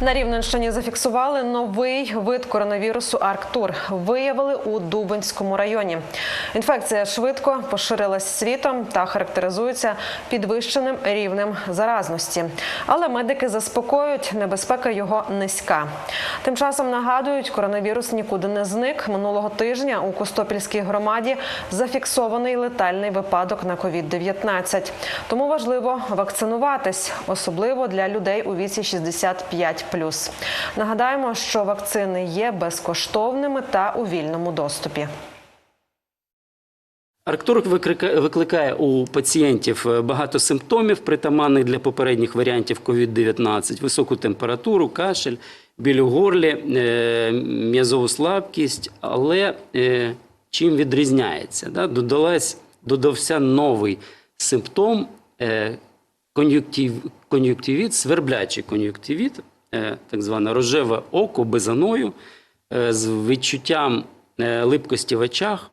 На Рівненщині зафіксували новий вид коронавірусу Арктур. Виявили у Дубинському районі. Інфекція швидко поширилась світом та характеризується підвищеним рівнем заразності. Але медики заспокоюють, небезпека його низька. Тим часом нагадують, коронавірус нікуди не зник. Минулого тижня у Костопільській громаді зафіксований летальний випадок на COVID-19. Тому важливо вакцинуватись, особливо для людей у віці 65+. Нагадаємо, що вакцини є безкоштовними та у вільному доступі. Арктурик викликає, у пацієнтів е, багато симптомів, притаманних для попередніх варіантів COVID-19, високу температуру, кашель, біль у горлі, е, м'язову слабкість. Але е, чим відрізняється? Додалась, додався новий симптом кон'юктив, кон'юктивіт, сверблячий кон'юктивіт, так зване рожеве око безаною, е, з відчуттям е, липкості в очах,